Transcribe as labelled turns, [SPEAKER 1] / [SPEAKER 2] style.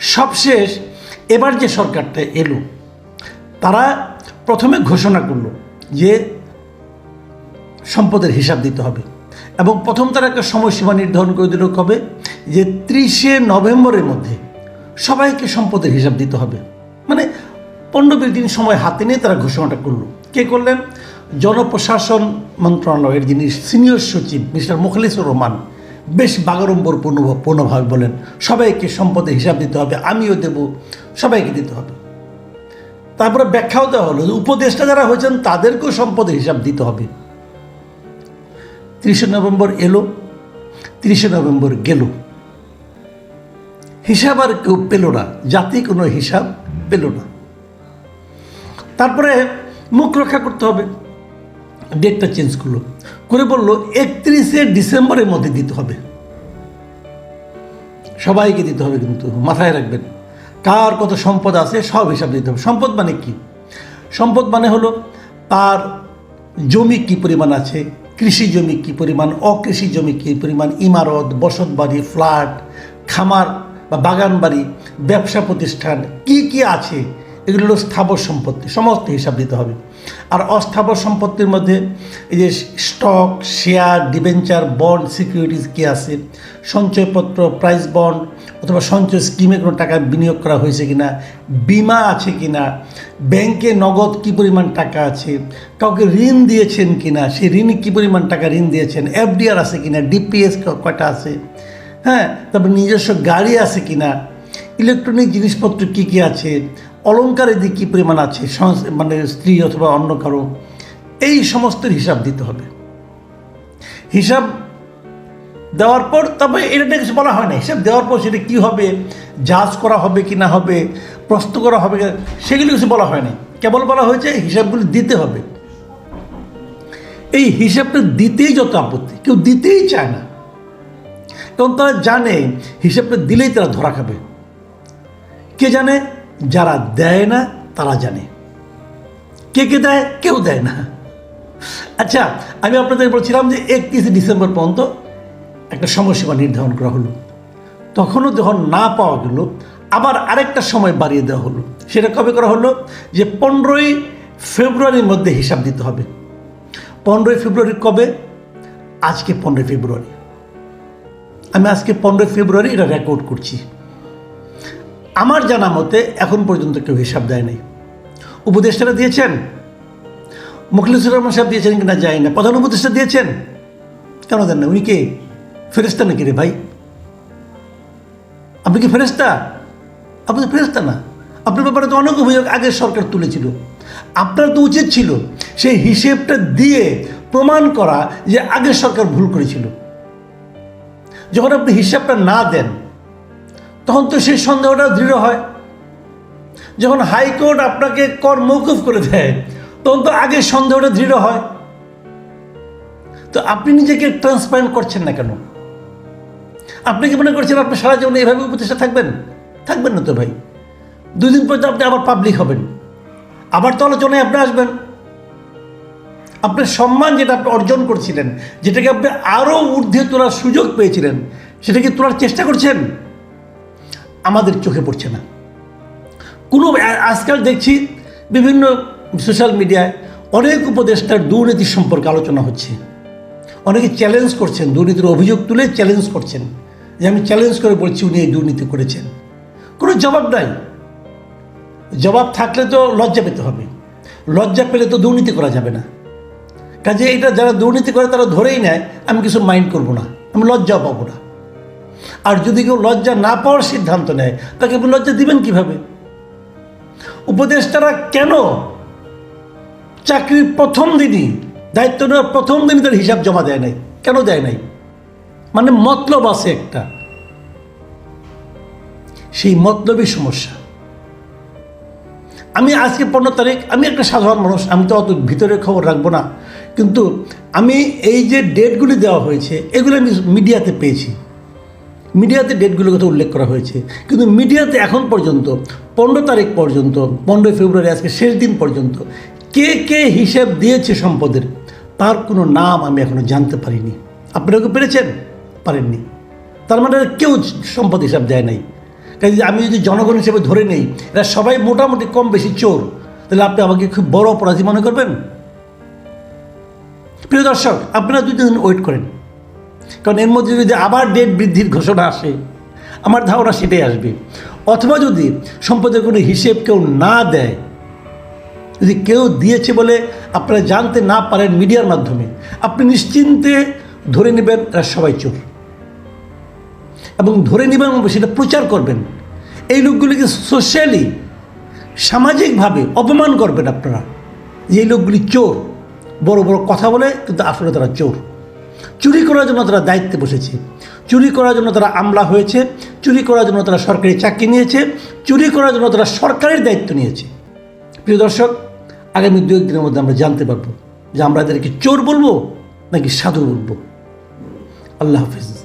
[SPEAKER 1] সবশেষ এবার যে সরকারটা এলো, তারা প্রথমে ঘোষণা করল যে সম্পদের হিসাব দিতে হবে। এবং প্রথম তারা একটা সময়সীমা নির্ধারণ করে দিল কবে? যে ত্রিশে নভেম্বরের মধ্যে সবাইকে সম্পদের হিসাব দিতে হবে। মানে পনেরো বিশ দিন সময় হাতে নিয়ে তারা ঘোষণাটা করল। কে করলেন? জনপ্রশাসন মন্ত্রণালয়ের যিনি সিনিয়র সচিব মিস্টার মুখলিসুর রহমান। বেশ বাগাড়ম্বর পূর্ণ পূর্ণভাবে বলেন, সবাইকে সম্পদের হিসাব দিতে হবে, আমিও দেব, সবাইকে দিতে হবে। তারপরে ব্যাখ্যাও দেওয়া হলো উপদেষ্টা যারা হয়েছেন তাদেরকেও সম্পদের হিসাব দিতে হবে। তিরিশে নভেম্বর এলো, তিরিশে নভেম্বর গেল। হিসাব আর কেউ পেল না, জাতি কোনো হিসাব পেল না। তারপরে মুখ রক্ষা করতে হবে, ডেটটা চেঞ্জ করল। করে বলল, একত্রিশে ডিসেম্বরের মধ্যে দিতে হবে। সবাইকে দিতে হবে কিন্তু, মাথায় রাখবেন। কার কত সম্পদ আছে, সব হিসাব দিতে হবে। সম্পদ মানে কি? সম্পদ মানে হলো, তার জমি কি পরিমাণ আছে, কৃষি জমি কি পরিমাণ, অকৃষি জমি কি পরিমাণ, ইমারত, বসত বাড়ি, ফ্ল্যাট, খামার বা বাগান বাড়ি, ব্যবসা প্রতিষ্ঠান, কি কি আছে এগুলো হলো স্থাবর সম্পত্তি, সমস্ত হিসাব দিতে হবে। আর অস্থাবর সম্পত্তির মধ্যে এই যে stock share debenture bond securities কি আছে? সঞ্চয়পত্র প্রাইস বন্ড অথবা সঞ্চয় স্কিমে কোনো টাকা বিনিয়োগ করা হয়েছে কিনা? বিমা আছে কিনা? ব্যাংকে নগদ কি পরিমাণ টাকা আছে? কাউকে ঋণ দিয়েছেন কিনা? সেই ঋণ কি পরিমাণ টাকা ঋণ দিয়েছেন? এফডিআর আছে কিনা? ডিপিএস কয়টা আছে? হ্যাঁ তারপর নিজস্ব গাড়ি আছে কিনা? ইলেকট্রনিক জিনিসপত্র কী কী আছে? অলঙ্কারের দিক কী পরিমাণ আছে মানে স্ত্রী অথবা অন্য কারও, এই সমস্তের হিসাব দিতে হবে। হিসাব দেওয়ার পর, তবে এটা কিছু বলা হয় না। হিসাব দেওয়ার পর সেটা কী হবে জাজ করা হবে কি না হবে, প্রশ্ন করা হবে সেগুলি কিছু বলা হয় না। কেবল বলা হয়েছে হিসাবগুলি দিতে হবে। এই হিসাবটা দিতেই যত আপত্তি, কেউ দিতেই চায় না। কারণ তারা জানে হিসাবটা দিলেই তারা ধরা খাবে। কে জানে? যারা দেয় না, তারা জানে। কে কে দেয়, কেউ দেয় না। আচ্ছা আমি আপনাদের বলছিলাম যে একত্রিশে ডিসেম্বর পর্যন্ত একটা সময়সীমা নির্ধারণ করা হলো। তখনও যখন না পাওয়া গেল, আবার আরেকটা সময় বাড়িয়ে দেওয়া হলো। সেটা কবে করা হলো? যে পনেরোই ফেব্রুয়ারির মধ্যে হিসাব দিতে হবে। পনেরোই ফেব্রুয়ারি কবে? আজকে পনেরোই ফেব্রুয়ারি। আমি আজকে পনেরোই ফেব্রুয়ারি এটা রেকর্ড করছি। আমার জানা মতে এখন পর্যন্ত কেউ হিসাব দেয় নাই। উপদেষ্টারা দিয়েছেন। মুখলিসুর রহমান সাহেব দিয়েছেন কিনা যায় না। প্রধান উপদেষ্টা দিয়েছেন। কেন দেন না উনি কে? ফেরেস্তা নাকি রে ভাই? আপনি কি ফেরেস্তা আপনি তো ফেরেস্তা না। আপনার ব্যাপারে তো অনেক অভিযোগ আগের সরকার তুলেছিল। আপনার তো উচিত ছিল সেই হিসেবটা দিয়ে প্রমাণ করা যে আগের সরকার ভুল করেছিল। যখন আপনি হিসাবটা না দেন তখন তো সেই সন্দেহটা দৃঢ় হয়। যখন হাইকোর্ট আপনাকে কর মৌকুফ করে দেয়, তখন তো আগের সন্দেহটা দৃঢ় হয়। তো আপনি নিজেকে ট্রান্সপারেন্ট করছেন না কেন? আপনি কি মনে করছেন আপনি সারা জীবনে এভাবে উপদেষ্টা থাকবেন? থাকবেন না তো ভাই। দুদিন পর তো আপনি আবার পাবলিক হবেন। আবার তো আলোচনায় আপনি আসবেন। আপনার সম্মান যেটা আপনি অর্জন করছিলেন, যেটাকে আপনি আরও ঊর্ধ্বে তোলার সুযোগ পেয়েছিলেন, সেটাকে তোলার চেষ্টা করছেন? আমাদের চোখে পড়ছে না। কোনো আজকাল দেখছি বিভিন্ন সোশ্যাল মিডিয়ায় অনেক উপদেষ্টার দুর্নীতি সম্পর্কে আলোচনা হচ্ছে। অনেকে চ্যালেঞ্জ করছেন, দুর্নীতির অভিযোগ তুলে চ্যালেঞ্জ করছেন যে আমি চ্যালেঞ্জ করে বলছি উনি এই দুর্নীতি করেছেন। কোনো জবাব নাই। জবাব থাকলে তো লজ্জা পেতে হবে। লজ্জা পেলে তো দুর্নীতি করা যাবে না। কাজে এটা যারা দুর্নীতি করে তারা ধরেই নেয়, আমি কিছু মাইন্ড করব না, আমি লজ্জা পাবো না। আর যদি কেউ লজ্জা না পাওয়ার সিদ্ধান্ত নেয়, তাকে আপনি লজ্জা দিবেন কীভাবে? উপদেষ্টারা কেন চাকরির প্রথম দিনই, দায়িত্ব নেওয়ার প্রথম দিনই তার হিসাব জমা দেয় নাই? কেন দেয় নাই? মানে মতলব আছে একটা। সেই মতলবই সমস্যা। আমি আজকে পনেরো তারিখ, আমি একটা সাধারণ মানুষ, আমি তো অত ভিতরের খবর রাখব না। কিন্তু আমি এই যে ডেটগুলি দেওয়া হয়েছে, এগুলো আমি মিডিয়াতে পেয়েছি। মিডিয়াতে ডেটগুলোর কথা উল্লেখ করা হয়েছে। কিন্তু মিডিয়াতে এখন পর্যন্ত, পনেরো তারিখ পর্যন্ত, পনেরোই ফেব্রুয়ারি আজকে শেষ দিন পর্যন্ত কে কে হিসেব দিয়েছে সম্পদের, তার কোনো নাম আমি এখনও জানতে পারিনি। আপনারা কি পেরেছেন? পারেননি। তার মানে কেউ সম্পদ হিসাব দেয় নাই। কাজে আমি যদি জনগণ হিসেবে ধরে নেই, এরা সবাই মোটামুটি কম বেশি চোর, তাহলে আপনি আমাকে খুব বড় অপরাধী মনে করবেন? প্রিয় দর্শক, আপনারা দুই দিন ওয়েট করেন। কারণ এর মধ্যে যদি আবার ডেট বৃদ্ধির ঘোষণা আসে, আমার ধারণা সেটাই আসবে। অথবা যদি সম্পদের কোনো হিসেব কেউ না দেয়, যদি কেউ দিয়েছে বলে আপনারা জানতে না পারেন মিডিয়ার মাধ্যমে, আপনি নিশ্চিন্তে ধরে নেবেন এরা সবাই চোর। এবং ধরে নেবেন সেটা প্রচার করবেন। এই লোকগুলিকে সোশ্যালি সামাজিকভাবে অপমান করবেন আপনারা যে এই লোকগুলি চোর। বড় বড় কথা বলে, কিন্তু আসলে তারা চোর। চুরি করার জন্য তারা দায়িত্বে বসেছে। চুরি করার জন্য তারা আমলা হয়েছে। চুরি করার জন্য তারা সরকারি চাকরি নিয়েছে। চুরি করার জন্য তারা সরকারের দায়িত্ব নিয়েছে। প্রিয় দর্শক, আগামী দু একদিনের মধ্যে আমরা জানতে পারব যে আমরা এদেরকে চোর বলব নাকি সাধু বলব। আল্লাহ হাফিজ।